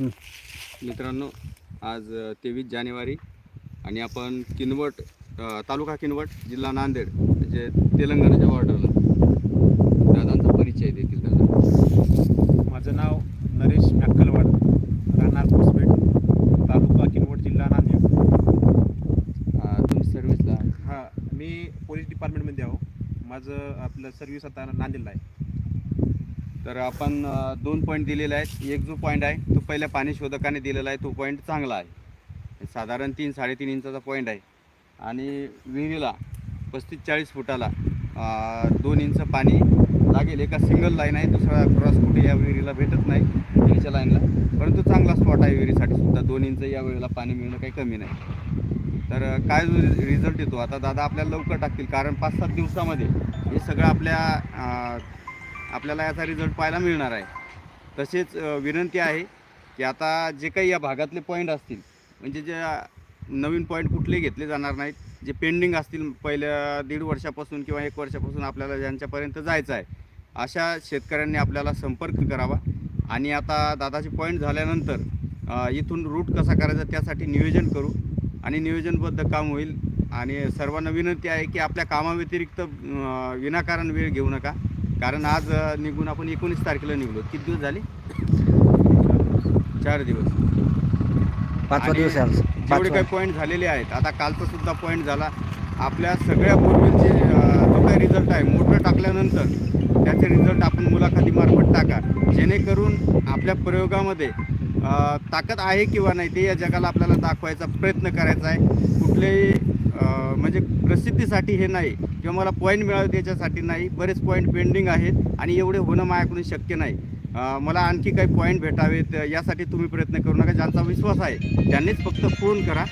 मित्रांनो आज तेवीस जानेवारी आणि आपण किनवट तालुका किनवट जिल्हा नांदेड म्हणजे तेलंगणाच्या बॉर्डरला दादांचा परिचय देतील दादा माझं नाव नरेश अक्कलवाड राहणार पोसपेठ तालुका किनवट जिल्हा नांदेड. तुम्ही सर्व्हिसला हा मी पोलीस डिपार्टमेंटमध्ये आहो. माझं आपलं सर्व्हिस आता नांदेडला आहे. तर आपण दोन पॉईंट दिलेले आहेत. एक जो पॉईंट आहे तो पहिल्या पाणी शोधकाने दिलेला आहे. तो पॉईंट चांगला आहे. साधारण तीन साडेतीन इंचाचा पॉईंट आहे. आणि विहिरीला पस्तीस चाळीस फुटाला दोन इंच पाणी लागेल. एका सिंगल लाईन आहे. दुसरा क्रॉस कुठे या विहिरीला भेटत नाही विहिरीच्या लाईनला परंतु चांगला स्पॉट आहे विहिरीसाठी सुद्धा. दोन इंच या वेळेला पाणी मिळणं काही कमी नाही. तर काय जो रिझल्ट येतो? आता दादा आपल्याला लवकर टाकतील. कारण पाच सात दिवसामध्ये हे सगळं आपल्या आपल्याला याचा रिझल्ट पाहायला मिळणार आहे. तसेच विनंती आहे की आता जे काही या भागातले पॉईंट असतील म्हणजे जे नवीन पॉईंट कुठले घेतले जाणार नाहीत जे पेंडिंग असतील पहिल्या दीड वर्षापासून किंवा एक वर्षापासून आपल्याला ज्यांच्यापर्यंत जायचं आहे अशा शेतकऱ्यांनी आपल्याला संपर्क करावा. आणि आता दादाचे पॉईंट झाल्यानंतर इथून रूट कसा करायचा त्यासाठी नियोजन करू. आणि नियोजनबद्ध काम होईल. आणि सर्वांना विनंती आहे की आपल्या कामाव्यतिरिक्त विनाकारण वेळ घेऊ नका. कारण आज निघून आपण एकोणीस तारखेला निघलो. किती दिवस झाले? चार दिवस. पाचवा दिवस आहे आज. जेवढे पाचवा. काही पॉईंट झालेले आहेत आता कालचा सुद्धा पॉईंट झाला. आपल्या सगळ्या बोरवेलचे अ, जो काही रिझल्ट आहे मोटर टाकल्यानंतर त्याचे रिझल्ट आपण मुलाखतीमार्फत टाका. जेणेकरून आपल्या प्रयोगामध्ये अ, ताकद आहे किंवा नाही ते या जगाला आपल्याला दाखवायचा प्रयत्न करायचा आहे. कुठलेही म्हणजे प्रसिद्धीसाठी हे नाही किंवा मला पॉईंट मिळावे त्याच्यासाठी नाही. बरेच पॉईंट पेंडिंग आहेत आणि एवढे होणं माझ्याकडून शक्य नाही. मला आणखी काही पॉईंट भेटावेत यासाठी तुम्ही प्रयत्न करू नका. ज्यांचा विश्वास आहे त्यांनीच फक्त फोन करा.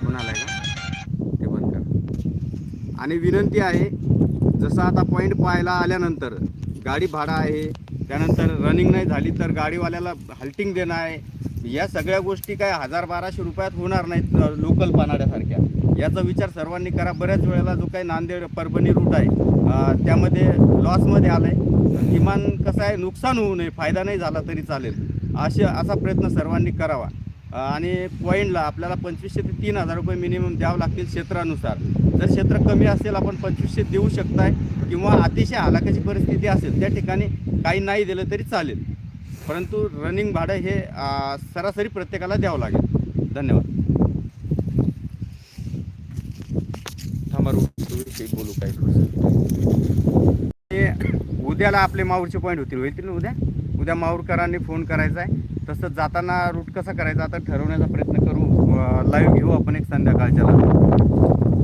कोणाला आहे का? ते बंद करा. आणि विनंती आहे जसं आता पॉईंट पाहायला आल्यानंतर गाडी भाडा आहे त्यानंतर रनिंग नाही झाली तर गाडीवाल्याला हल्टिंग देणं आहे. या सगळ्या गोष्टी काय हजार बाराशे रुपयात होणार नाहीत लोकल पानाड्यासारख्या. याचा विचार सर्वांनी करा. बऱ्याच वेळेला जो काही नांदेड परभणी रूट आहे त्यामध्ये लॉसमध्ये आलं आहे किमान कसं आहे नुकसान होऊ नये फायदा नाही झाला तरी चालेल. असे असा प्रयत्न सर्वांनी करावा. आणि पॉईंटला आपल्याला पंचवीसशे ते तीन हजार रुपये मिनिमम द्यावं लागतील क्षेत्रानुसार. जर क्षेत्र कमी असेल आपण पंचवीसशे देऊ शकताय. किंवा अतिशय हालाकाची परिस्थिती असेल त्या ठिकाणी काही नाही दिलं तरी चालेल. परंतु रनिंग भाडं हे सरासरी प्रत्येकाला द्यावं लागेल. धन्यवाद. थांबा बोलू. ते उद्याला आपले माऊरचे पॉईंट होतील. होतील ना उद्या? उद्या माऊरकरांनी फोन करायचा आहे. तसंच जाताना रूट कसा करायचा? आता ठरवण्याचा प्रयत्न करू लाईव्ह घेऊ आपण एक संध्याकाळच्याला.